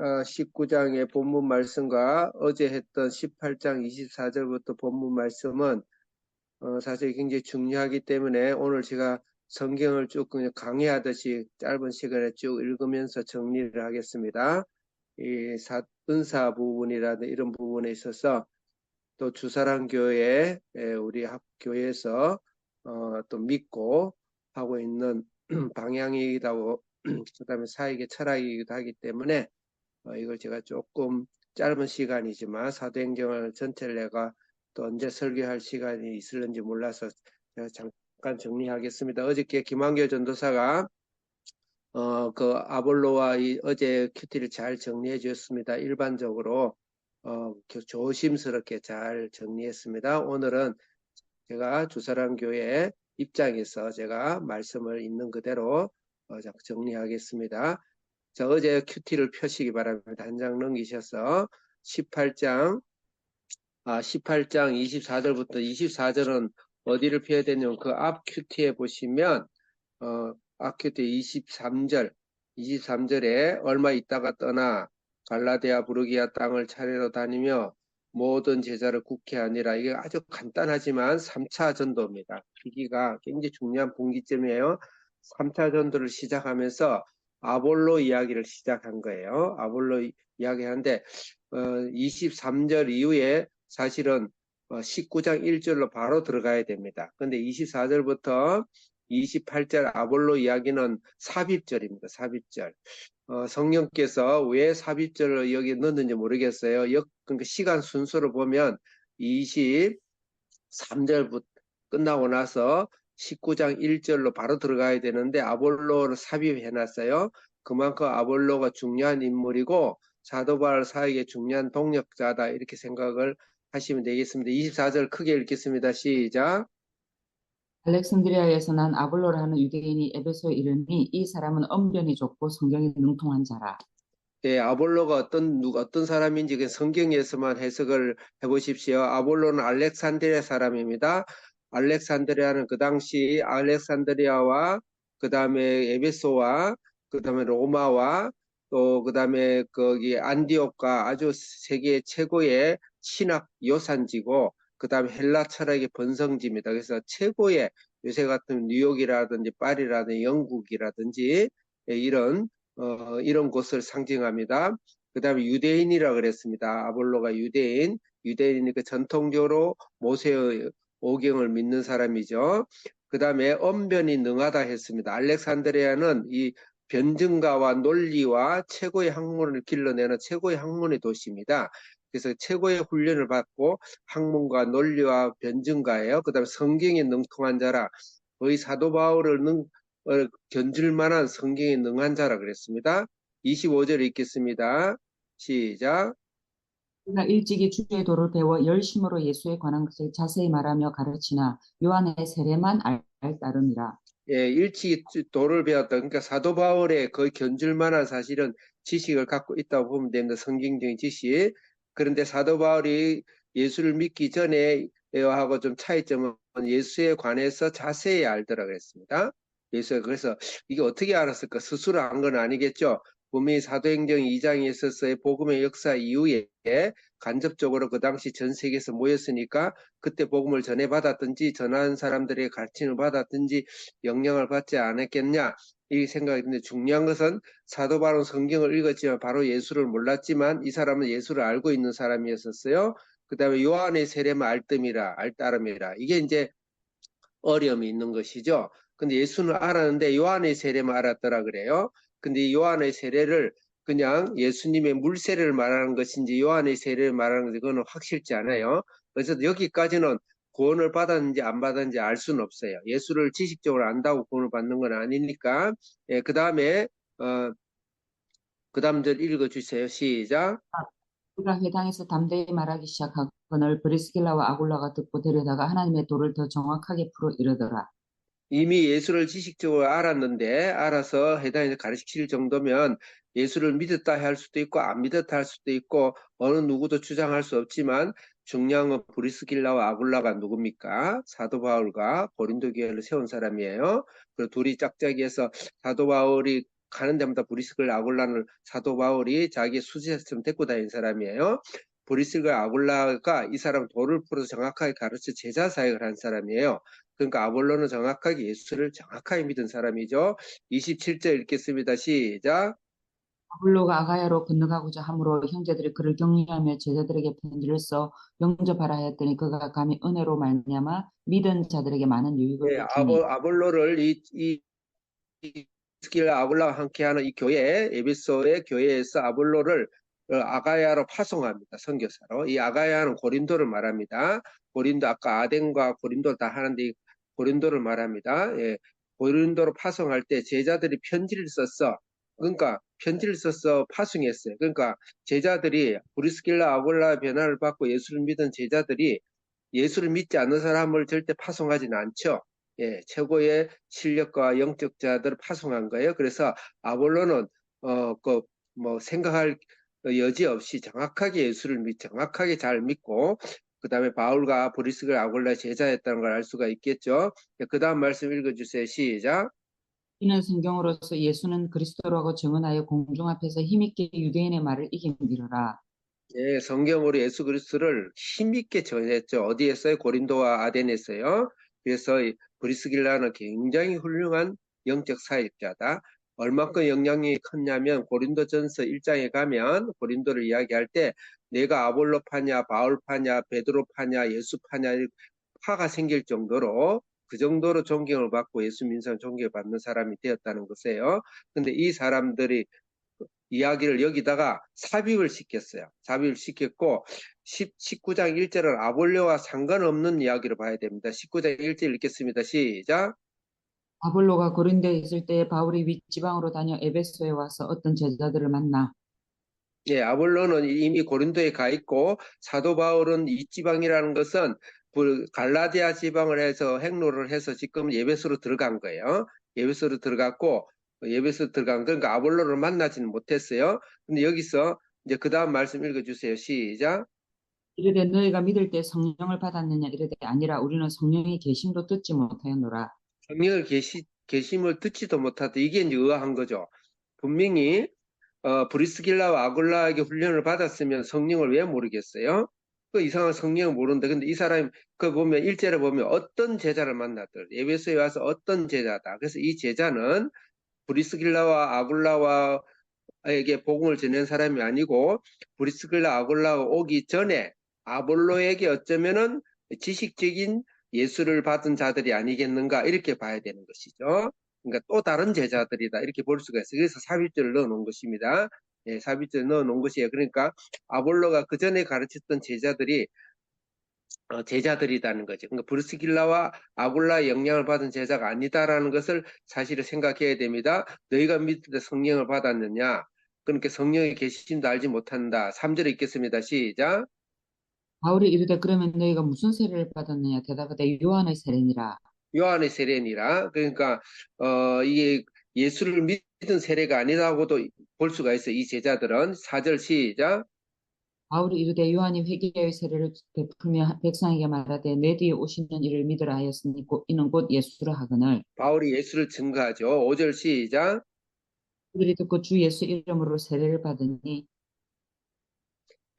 19장의 본문 말씀과 어제 했던 18장 24절부터 본문 말씀은 어, 사실 굉장히 중요하기 때문에 오늘 제가 성경을 쭉 그냥 강의하듯이 짧은 시간에 쭉 읽으면서 정리를 하겠습니다. 이 사, 은사 부분이라든 이런 부분에 있어서 또 주사랑 교회 우리 학교에서 어, 또 믿고 하고 있는 방향이기도 하고 그다음에 사역의 철학이기도 하기 때문에 어, 이걸 제가 조금 짧은 시간이지만 사도행전을 전체를 내가 또 언제 설교할 시간이 있을는지 몰라서 제가 잠깐 정리하겠습니다. 어저께 김한교 전도사가 어, 그 아볼로와 이 어제 큐티를 잘 정리해 주셨습니다. 일반적으로 어, 조심스럽게 잘 정리했습니다. 오늘은 제가 주사랑 교회 입장에서 제가 말씀을 있는 그대로 어, 정리하겠습니다. 자, 어제 큐티를 펴시기 바랍니다. 한 장 넘기셔서 18장 아, 18장 24절부터 24절은 어디를 펴야 되냐면 그 앞 큐티에 보시면 어, 앞 큐티 23절 23절에 얼마 있다가 떠나 갈라데아 부르기아 땅을 차례로 다니며 모든 제자를 국회 아니라 이게 아주 간단하지만 3차 전도입니다. 시기가 굉장히 중요한 분기점이에요. 3차 전도를 시작하면서 아볼로 이야기를 시작한 거예요. 아볼로 이야기하는데 어, 23절 이후에 사실은 어, 19장 1절로 바로 들어가야 됩니다. 근데 24절부터 28절 아볼로 이야기는 삽입절입니다. 삽입절. 어, 성령께서 왜 삽입절을 여기 넣는지 모르겠어요. 역, 그러니까 시간 순서로 보면 23절부터 끝나고 나서 19장 1절로 바로 들어가야 되는데 아볼로를 삽입해 놨어요. 그만큼 아볼로가 중요한 인물이고 사도바울 사역의 중요한 동력자다 이렇게 생각을 하시면 되겠습니다. 24절 크게 읽겠습니다. 시작. 알렉산드리아에서 난 아볼로라 하는 유대인이 에베소에 이르니 이 사람은 언변이 좁고 성경에 능통한 자라. 예, 아볼로가 어떤 누가 어떤 사람인지 그 성경에서만 해석을 해보십시오. 아볼로는 알렉산드리아 사람입니다. 알렉산드리아는 그 당시 알렉산드리아와 그 다음에 에베소와 그 다음에 로마와 또 그 다음에 거기 안디옥과 아주 세계 최고의 신학 요산지고 그 다음에 헬라 철학의 번성지입니다. 그래서 최고의 요새 같은 뉴욕이라든지 파리라든지 영국이라든지 이런 어, 이런 곳을 상징합니다. 그 다음에 유대인이라 그랬습니다. 아볼로가 유대인, 유대인이니까 전통적으로 모세의 오경을 믿는 사람이죠. 그 다음에 언변이 능하다 했습니다. 알렉산드리아는 이 변증가와 논리와 최고의 학문을 길러내는 최고의 학문의 도시입니다. 그래서 최고의 훈련을 받고 학문과 논리와 변증가예요. 그 다음에 성경에 능통한 자라 거의 사도 바울을 능, 어, 견줄 만한 성경에 능한 자라 그랬습니다. 25절 읽겠습니다. 시작. 그가 일찍이 주의 도를 배워 열심으로 예수에 관한 것을 자세히 말하며 가르치나 요한의 세례만 알, 알 따름이라. 예, 일찍이 도를 배웠다. 그러니까 사도 바울의 거의 견줄 만한 사실은 지식을 갖고 있다고 보면 됩니다. 성경적인 지식. 그런데 사도 바울이 예수를 믿기 전에 하고 좀 차이점은 예수에 관해서 자세히 알더라 그랬습니다. 예수 그래서 이게 어떻게 알았을까? 스스로 안건 아니겠죠. 분명히 사도행전 2장에 있어서의 복음의 역사 이후에 간접적으로 그 당시 전 세계에서 모였으니까 그때 복음을 전해받았든지 전하는 사람들의 가르침을 받았든지 영향을 받지 않았겠냐 이 생각이 드는데 중요한 것은 사도 바로 성경을 읽었지만 바로 예수를 몰랐지만 이 사람은 예수를 알고 있는 사람이었었어요. 그 다음에 요한의 세례만 알뜸이라 알따름이라 이게 이제 어려움이 있는 것이죠. 근데 예수는 알았는데 요한의 세례만 알았더라 그래요. 근데 요한의 세례를 그냥 예수님의 물세례를 말하는 것인지 요한의 세례를 말하는 것인지 그거는 확실치 않아요. 그래서 여기까지는 구원을 받았는지 안 받았는지 알 수는 없어요. 예수를 지식적으로 안다고 구원을 받는 건 아니니까. 예, 그 다음에 어, 그 다음 절 읽어주세요. 시작. 그가 회당에서 담대히 말하기 시작하거늘 브리스길라와 아굴라가 듣고 데려다가 하나님의 도를 더 정확하게 풀어 이르더라. 이미 예수를 지식적으로 알았는데 알아서 해당해서 가르칠 정도면 예수를 믿었다 할 수도 있고 안 믿었다 할 수도 있고 어느 누구도 주장할 수 없지만 중요한 건 브리스길라와 아굴라가 누굽니까? 사도 바울과 고린도 교회를 세운 사람이에요. 그리고 둘이 짝짝이해서 사도 바울이 가는 데마다 브리스글 아굴라는 사도 바울이 자기 수지처럼 데리고 다닌 사람이에요. 브리스글 아굴라가 이 사람 도를 풀어서 정확하게 가르쳐 제자 사역을 한 사람이에요. 그러니까 아볼로는 정확하게 예수를 정확하게 믿은 사람이죠. 27절 읽겠습니다. 시작. 아볼로가 아가야로 건너가고자 함으로 형제들이 그를 격려하며 제자들에게 편지를 써 영접하라 하였더니 그가 감히 은혜로 말미암아 믿은 자들에게 많은 유익을 네, 아볼, 아볼로를 이, 이, 이 스킬 아볼라와 함께하는 이 교회, 에베소의 교회에서 아볼로를 어, 아가야로 파송합니다. 선교사로. 이 아가야는 고린도를 말합니다. 고린도, 아까 아덴과 고린도를 다 하는데 이 고린도를 말합니다. 예, 고린도로 파송할 때 제자들이 편지를 썼어. 그러니까 편지를 써서 파송했어요. 그러니까 제자들이 브리스길라 아볼라 변화를 받고 예수를 믿은 제자들이 예수를 믿지 않는 사람을 절대 파송하지는 않죠. 예, 최고의 실력과 영적 자들을 파송한 거예요. 그래서 아볼로는 어, 그, 뭐, 생각할 여지 없이 정확하게 예수를 믿, 정확하게 잘 믿고, 그 다음에 바울과 브리스글 아골라 제자였다는 걸 알 수가 있겠죠. 그 다음 말씀 읽어주세요. 시작. 이는 성경으로서 예수는 그리스도라고 증언하여 공중 앞에서 힘있게 유대인의 말을 이기미르라. 예, 성경으로 예수 그리스도를 힘있게 전했죠. 어디에서요? 고린도와 아덴에서요. 그래서 이 브리스길라는 굉장히 훌륭한 영적 사역자다. 얼마큼 영향력이 컸냐면 고린도전서 1장에 가면 고린도를 이야기할 때 내가 아볼로 파냐, 바울 파냐, 베드로 파냐, 예수 파냐 파가 생길 정도로 그 정도로 존경을 받고 예수 민상 존경을 받는 사람이 되었다는 것이에요. 근데 이 사람들이 이야기를 여기다가 삽입을 시켰어요. 삽입을 시켰고 10, 19장 1절은 아볼레와 상관없는 이야기를 봐야 됩니다. 19장 1절 읽겠습니다. 시작. 아볼로가 고린도에 있을 때에 바울이 윗지방으로 다녀 에베소에 와서 어떤 제자들을 만나 예, 아볼로는 이미 고린도에 가 있고 사도 바울은 이 지방이라는 것은 그 갈라디아 지방을 해서 행로를 해서 지금 예배소로 들어간 거예요. 예배소로 들어갔고 예배소 들어간 그러니까 아볼로를 만나지는 못했어요. 근데 여기서 이제 그 다음 말씀 읽어주세요. 시작. 이르되 너희가 믿을 때 성령을 받았느냐 이르되 아니라 우리는 성령의 계심도 듣지 못하였노라. 성령을 계시, 계심을 듣지도 못하다. 이게 이제 의아한 거죠. 분명히 어, 브리스길라와 아굴라에게 훈련을 받았으면 성령을 왜 모르겠어요? 그 이상한 성령을 모르는데 근데 이 사람이 그 보면 일제를 보면 어떤 제자를 만났더라. 예배소에 와서 어떤 제자다. 그래서 이 제자는 브리스길라와 아굴라와에게 복음을 전한 사람이 아니고 브리스길라 아굴라가 오기 전에 아볼로에게 어쩌면은 지식적인 예수를 받은 자들이 아니겠는가 이렇게 봐야 되는 것이죠. 그러니까 또 다른 제자들이다 이렇게 볼 수가 있어요. 그래서 삽입절을 넣어 놓은 것입니다. 예, 삽입절 넣어 놓은 것이에요. 그러니까 아볼로가 그 전에 가르쳤던 제자들이 어, 제자들이라는 거죠. 그러니까 브루스길라와 아굴라의 영향을 받은 제자가 아니다라는 것을 사실을 생각해야 됩니다. 너희가 믿을 때 성령을 받았느냐? 그러니까 성령의 계시심도 알지 못한다. 3절에 읽겠습니다. 시작. 바울이 이르되 그러면 너희가 무슨 세례를 받았느냐 대답하되 요한의 세례니라. 요한의 세례니라. 그러니까 어, 이게 예수를 믿은 세례가 아니라고도 볼 수가 있어요. 이 제자들은 4절 시작. 바울이 이르되 요한이 회개의 세례를 베풀며 백성에게 말하되 내 뒤에 오시는 이를 믿으라 하였으니 곧 이는 곧 예수라 하거늘 바울이 예수를 증거하죠. 5절 시작. 그들이 듣고 주 예수 이름으로 세례를 받으니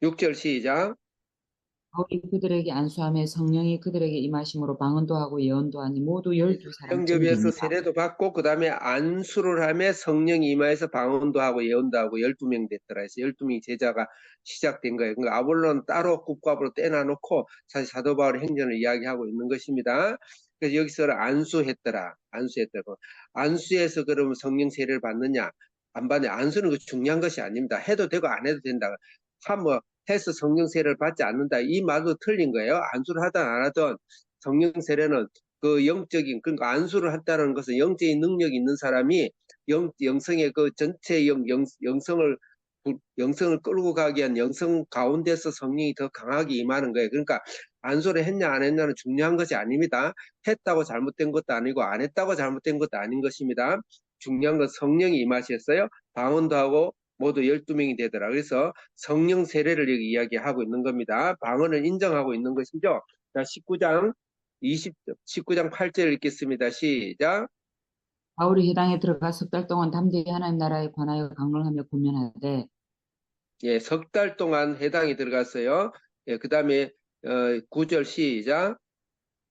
6절 시작. 바울이 그들에게 안수함에 성령이 그들에게 임하심으로 방언도 하고 예언도 하니 모두 열두 사람 영접에서 세례도 받고 그 다음에 안수를 하며 성령이 임하여서 방언도 하고 예언도 하고 12명 됐더라 해서 12명이 제자가 시작된 거예요. 그러니까 아볼로는 따로 국밥으로 떼놔놓고 사실 사도 바울의 행전을 이야기하고 있는 것입니다. 그래서 여기서 안수했더라. 안수했다고. 안수해서 그러면 성령 세례를 받느냐? 안 받냐? 안수는 그 중요한 것이 아닙니다. 해도 되고 안 해도 된다. 참뭐 해서 성령 세례를 받지 않는다. 이 말도 틀린 거예요. 안수를 하든 안 하든 성령 세례는 그 영적인 그러니까 안수를 한다는 것은 영적인 능력이 있는 사람이 영 영성의 그 전체 영, 영 영성을 영성을 끌고 가기 위한 영성 가운데서 성령이 더 강하게 임하는 거예요. 그러니까 안수를 했냐 안 했냐는 중요한 것이 아닙니다. 했다고 잘못된 것도 아니고 안 했다고 잘못된 것도 아닌 것입니다. 중요한 건 성령이 임하셨어요. 방언도 하고 모두 12명이 되더라. 그래서 성령 세례를 여기 이야기하고 있는 겁니다. 방언을 인정하고 있는 것이죠. 자, 19장 20, 19장 8절 읽겠습니다. 시작. 바울이 해당에 들어가 석 달 동안 담대히 하나님 나라에 관하여 강론하며 고면하되 예, 석 달 동안 해당이 들어갔어요. 예, 그 다음에, 어, 9절 시작.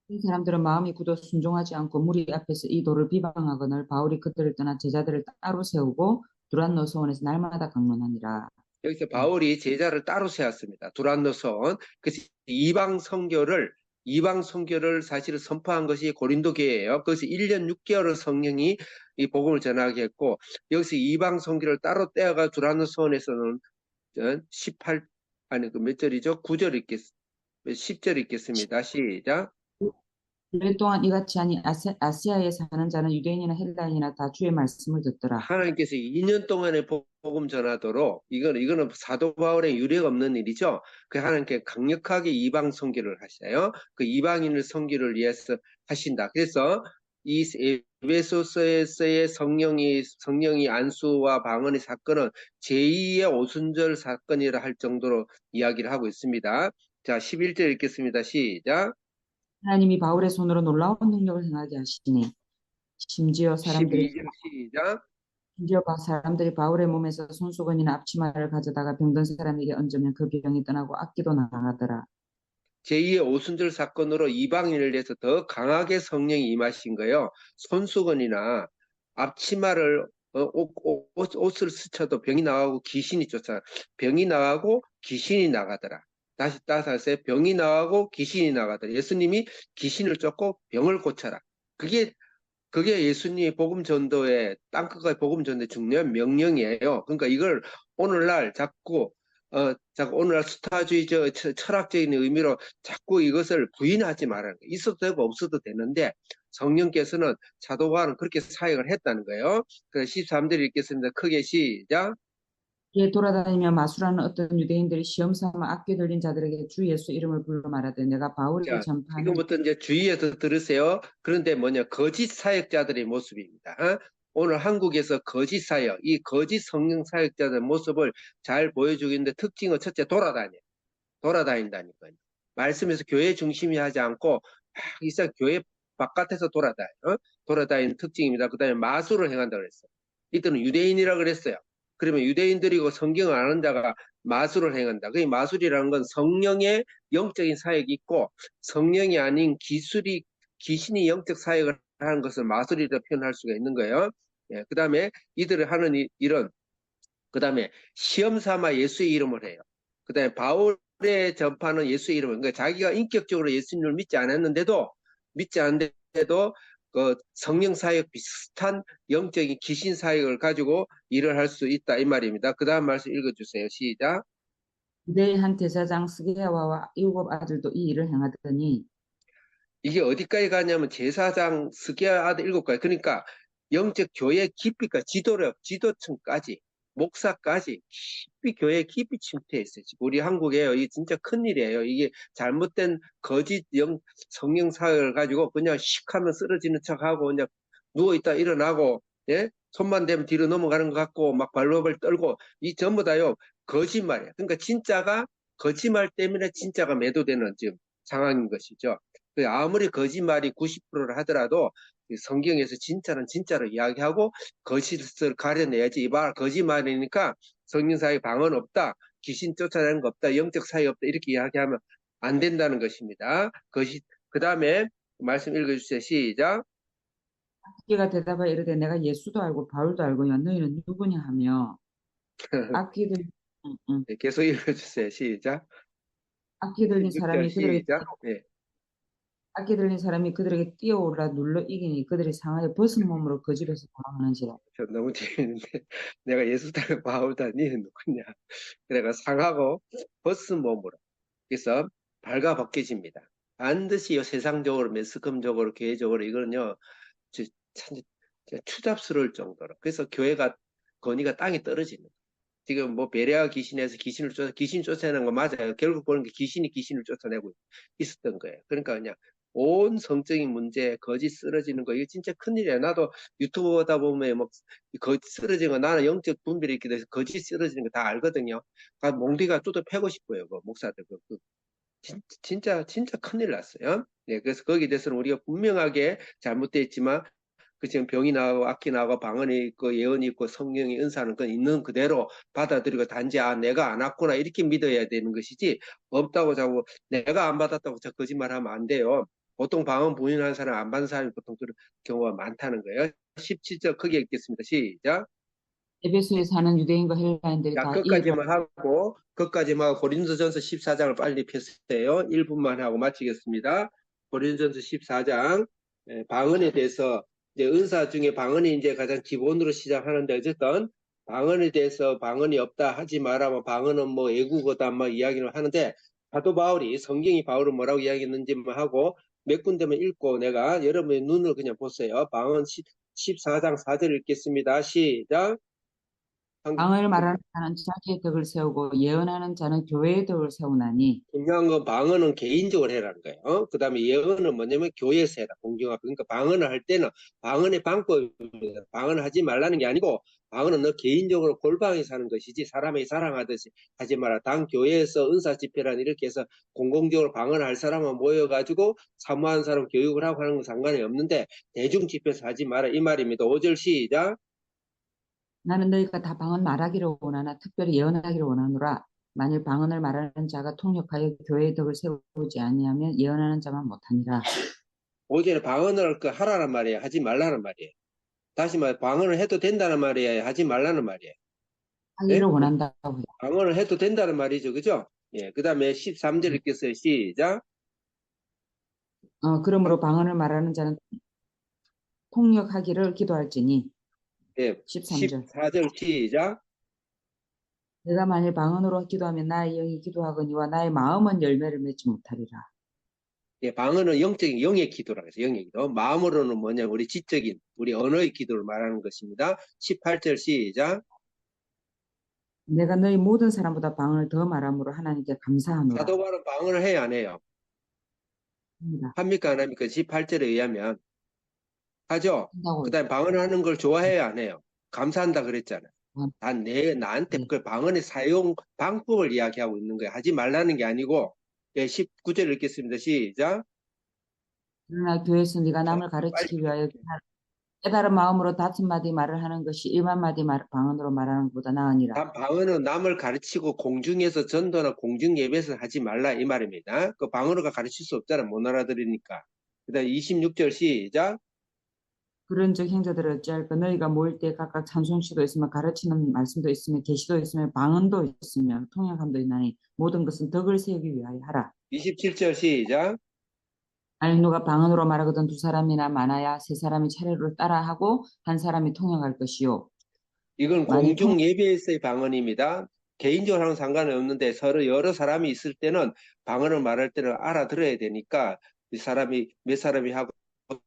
이 사람들은 마음이 굳어 순종하지 않고 무리 앞에서 이 도를 비방하거늘 바울이 그들을 떠나 제자들을 따로 세우고 두란노 소원에서 날마다 강론하니라. 여기서 바울이 제자를 따로 세웠습니다. 두란노선. 그래서 이방 선교를 이방 선교를 사실 선포한 것이 고린도 교회예요. 그래서 1년 6개월을 성령이 이 복음을 전하게 했고 여기서 이방 선교를 따로 떼어가 두란노선에서는 18 아니 그 몇 절이죠? 9절 있겠 10절 있겠습니다. 시작. 일 동안 이같이 하니 아시, 아시아 에 사는 자는 유대인이나 헬라인이나 다 주의 말씀을 듣더라. 하나님께서 2년 동안에 복음 전하도록 이거는 이거는 사도 바울의 유례가 없는 일이죠. 그 하나님께 강력하게 이방 선교를 하셔요. 그 이방인을 선교를 위해서 하신다. 그래서 이 에베소서에서의 성령이 성령이 안수와 방언의 사건은 제2의 오순절 사건이라 할 정도로 이야기를 하고 있습니다. 자, 11절 읽겠습니다. 시작. 하나님이 바울의 손으로 놀라운 능력을 행하게 하시니 심지어 사람들이 12절 시작. 심지어 바- 사람들이 바울의 몸에서 손수건이나 앞치마를 가져다가 병든 사람에게 얹으면 그 병이 떠나고 악기도 나가더라. 제2의 오순절 사건으로 이방인을 위해서 더 강하게 성령이 임하신 거예요. 손수건이나 앞치마를 어, 옷, 옷, 옷을 스쳐도 병이 나가고 귀신이 쫓아 병이 나가고 귀신이 나가더라. 다시 따라서 병이 나가고 귀신이 나가더라. 예수님이 귀신을 쫓고 병을 고쳐라. 그게 그게 예수님의 복음 전도의 땅끝까지 복음 전도의 중요한 명령이에요. 그러니까 이걸 오늘날 자꾸 어, 자꾸 오늘날 스타주의적 처- 철학적인 의미로 자꾸 이것을 부인하지 말아야 돼. 있어도 되고 없어도 되는데 성령께서는 사도 바울은 그렇게 사역을 했다는 거예요. 그래서 13절 읽겠습니다. 크게 시작. 이에 돌아다니며 마술하는 어떤 유대인들이 시험 삼아 악기 들린 자들에게 주 예수 이름을 불러 말하되 내가 바울이 자, 전파하는 지금부터 이제 주의해서 들으세요. 그런데 뭐냐 거짓 사역자들의 모습입니다. 어? 오늘 한국에서 거짓 사역, 이 거짓 성령 사역자들의 모습을 잘 보여주겠는데 특징은 첫째 돌아다녀. 돌아다닌다니까요. 말씀에서 교회 중심이 하지 않고 막 이상 교회 바깥에서 돌아다녀. 어? 돌아다니는 특징입니다. 그 다음에 마술을 행한다고 그랬어요. 이때는 유대인이라고 그랬어요. 그러면 유대인들이고 성경을 아는 자가 마술을 행한다. 그 마술이라는 건 성령의 영적인 사역이 있고 성령이 아닌 기술이 귀신이 영적 사역을 하는 것을 마술이라 표현할 수가 있는 거예요. 예, 그 다음에 이들을 하는 이- 일은 그 다음에 시험 삼아 예수의 이름을 해요. 그 다음에 바울의 전파는 예수의 이름을 그러니까 자기가 인격적으로 예수님을 믿지 않았는데도 믿지 않는데도 그 성령 사역 비슷한 영적인 귀신 사역을 가지고 일을 할 수 있다 이 말입니다. 그 다음 말씀 읽어주세요. 시작. 유대의 한 대사장 스게와와 일곱 아들도 이 일을 행하더니 이게 어디까지 가냐면 제사장 스기야 아들 일곱 가지 그러니까 영적 교회 깊이가 지도력 지도층까지 목사까지 깊이 교회 깊이. 지금 우리 한국에 이게 진짜 큰 일이에요. 이게 잘못된 거짓 영 사역을 가지고 그냥 씩하면 쓰러지는 척하고 그냥 누워 있다 일어나고 예 손만 대면 뒤로 넘어가는 것 같고 막 발로발 떨고 이 전부 다요 거짓말이에요. 그러니까 진짜가 거짓말 때문에 진짜가 매도되는 지금 상황인 것이죠. 그 아무리 거짓말이 90%를 하더라도 이 성경에서 진짜는 진짜로 이야기하고 거짓을 가려내야지. 이봐 거짓말이니까 성경 사이 방언 없다. 귀신 쫓아내는 거 없다. 영적 사이 없다. 이렇게 이야기하면 안 된다는 것입니다. 거짓 그 다음에 말씀 읽어주세요. 시작. 악기가 대답하여 이르되 내가 예수도 알고 바울도 알고야 너희는 누구냐 하며 악기 들 응, 응. 네, 계속 읽어주세요. 시작. 악기 들린 6절 사람이 그들에게. 네. 악기 들린 사람이 그들에게 뛰어오라 눌러 이기니 그들이 상하여 벗은 몸으로 그 집에서 돌아가는지라. 저 너무 재밌는데 내가 예수 닮은 바울 다 니는 누구냐? 그래가 상하고 벗은 몸으로. 그래서 발가 벗겨집니다. 반드시 요 세상적으로 매스컴적으로 교회적으로 이거는요 저- 참 추잡스러울 정도로. 그래서 교회가 건의가 땅에 떨어지는. 지금 뭐 베레아 귀신에서 귀신을 쫓아 귀신 쫓아내는 거 맞아요. 결국 보는 게 귀신이 귀신을 쫓아내고 있었던 거예요. 그러니까 그냥 온 성적인 문제 거짓 쓰러지는 거 이거 진짜 큰일이에요 나도 유튜브 보다 보면 뭐 거짓 쓰러지는 거 나는 영적 분별이 있기 때문에 거짓 쓰러지는 거 다 알거든요. 아, 몽디가 뚜도 패고 싶어요. 그 목사들 그, 그 진, 진짜 진짜 큰일 났어요. 네, 그래서 거기에 대해서는 우리가 분명하게 잘못되어 있지만 그 지금 병이 나고 악기 나고 방언이 있고 예언이 있고 성령의 은사는 그 있는 그대로 받아들이고 단지 아 내가 안 왔구나 이렇게 믿어야 되는 것이지 없다고 자고 내가 안 받았다고 저 거짓말하면 안 돼요. 보통 방언 부인하는 사람 안 받는 사람이 보통 그런 경우가 많다는 거예요. 17절 크게 읽겠습니다. 시작. 에베소에 사는 유대인과 헬라인들이 자, 다 끝까지만 하고, 끝까지만 하고, 고린도전서 14장을 빨리 폈어요. 1분만 하고 마치겠습니다. 고린도전서 14장, 예, 방언에 대해서, 이제 은사 중에 방언이 이제 가장 기본으로 시작하는데, 어쨌든, 방언에 대해서 방언이 없다 하지 마라, 뭐, 방언은 뭐, 애국어다, 뭐, 이야기를 하는데, 사도 바울이, 성경이 바울은 뭐라고 이야기했는지만 하고, 몇 군데만 읽고 내가 여러분의 눈을 그냥 보세요. 방언 14장 4절 읽겠습니다. 시작. 방언을 말하는 자는 자기의 덕을 세우고 예언하는 자는 교회의 덕을 세우나니 중요한 건 방언은 개인적으로 해라는 거예요. 어? 그 다음에 예언은 뭐냐면 교회에서 해라. 공중 앞에. 그러니까 방언을 할 때는 방언의 방법입니다. 방언을 하지 말라는 게 아니고 방언은 너 개인적으로 골방에서 하는 것이지 사람이 사랑하듯이 하지 마라. 당 교회에서 은사 집회란 이렇게 해서 공공적으로 방언을 할 사람만 모여가지고 사모하는 사람 교육을 하고 하는 건 상관이 없는데 대중 집회에서 하지 마라. 이 말입니다. 5절 시작. 나는 너희가 다 방언 말하기를 원하나 특별히 예언하기를 원하노라 만일 방언을 말하는 자가 통역하여 교회의 덕을 세우지 아니하면 예언하는 자만 못하니라 5절에 방언을 그 하라는 말이에요. 하지 말라는 말이에요. 다시 말해 방언을 해도 된다는 말이에요. 하지 말라는 말이에요. 하기를 네? 원한다고요. 방언을 해도 된다는 말이죠. 그죠? 예. 그 다음에 13절 읽겠어요. 시작. 어, 그러므로 방언을 말하는 자는 통역하기를 기도할지니 예. 13절 14절 시작. 내가 만일 방언으로 기도하면 나의 영이 기도하거니와 나의 마음은 열매를 맺지 못하리라. 예. 방언은 영적인 영의 기도라고 해서 영의 기도. 마음으로는 뭐냐? 우리 지적인, 우리 언어의 기도를 말하는 것입니다. 18절 시작. 내가 너희 모든 사람보다 방언을 더 말함으로 하나님께 감사하노라. 사도 바울은 방언을 해야 안 해요? 합니다. 합니까? 안 합니까? 18절에 의하면. 하죠? 한다고 그 다음에 방언하는 걸 좋아해야 안 해요? 감사한다 그랬잖아요. 음. 난 내, 나한테 네. 그 방언의 사용 방법을 이야기하고 있는 거예요. 하지 말라는 게 아니고, 예, 19절 읽겠습니다. 시작. 그러나 교회에서 네가 남을 가르치기 위하여 깨달은 마음으로 다섯 마디 말을 하는 것이 일만 마디 말, 방언으로 말하는 것보다 나으니라. 단 방언은 남을 가르치고 공중에서 전도나 공중 예배에서 하지 말라 이 말입니다. 그 방언어가 가르칠 수 없잖아. 못 알아들으니까. 그 다음 26절 시작. 그런즉 형제들을 어찌할까 너희가 모일 때 각각 찬송시도 있으며 가르치는 말씀도 있으며 계시도 있으며 방언도 있으며 통역함도 있나니 모든 것은 덕을 세우기 위하여 하라. 27절 시작. 아니 누가 방언으로 말하거든 두 사람이나 많아야 세 사람이 차례로 따라하고 한 사람이 통역할 것이요. 이건 공중 예배에서의 방언입니다. 개인적으로 하는 상관은 없는데 서로 여러 사람이 있을 때는 방언을 말할 때는 알아들어야 되니까 이 사람이 몇 사람이 하고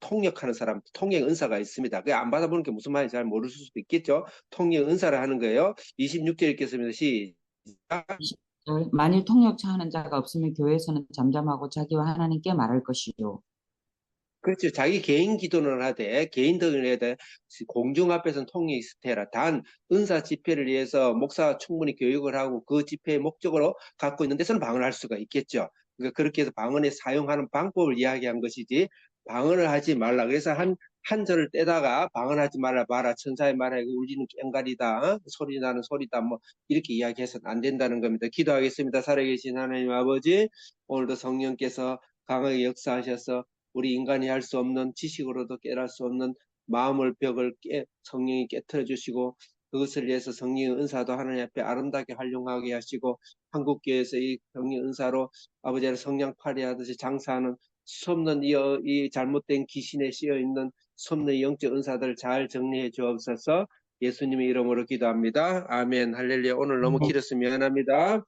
통역하는 사람, 통역 은사가 있습니다. 그게 안 받아보는 게 무슨 말인지 잘 모를 수도 있겠죠. 통역 은사를 하는 거예요. 26절 읽겠습니다. 시작. 만일 통역차 하는 자가 없으면 교회에서는 잠잠하고 자기와 하나님께 말할 것이요. 그렇죠. 자기 개인 기도는 하되 개인 덕을 해야 돼. 공중 앞에서는 통역이 있으라. 단 은사 집회를 위해서 목사가 충분히 교육을 하고 그 집회의 목적으로 갖고 있는 데서는 방언할 수가 있겠죠. 그러니까 그렇게 해서 방언에 사용하는 방법을 이야기한 것이지 방언을 하지 말라. 그래서 한, 한 절을 떼다가 방언하지 말라, 마라, 천사의 이거 울리는 꽹가리다, 어? 소리 나는 소리다, 뭐, 이렇게 이야기해서는 안 된다는 겁니다. 기도하겠습니다. 살아계신 하나님 아버지, 오늘도 성령께서 강하게 역사하셔서 우리 인간이 할 수 없는 지식으로도 깨달을 수 없는 마음을 벽을 깨, 성령이 깨뜨려 주시고 그것을 위해서 성령의 은사도 하나님 앞에 아름답게 활용하게 하시고 한국교회에서 이 성령 은사로 아버지의 성령 파리하듯이 장사하는 수없는 이, 어, 이 잘못된 귀신에 씌어 있는 수없는 영적 은사들 잘 정리해 주옵소서 예수님의 이름으로 기도합니다. 아멘 할렐루야 오늘 너무 네. 길었으면 미안합니다.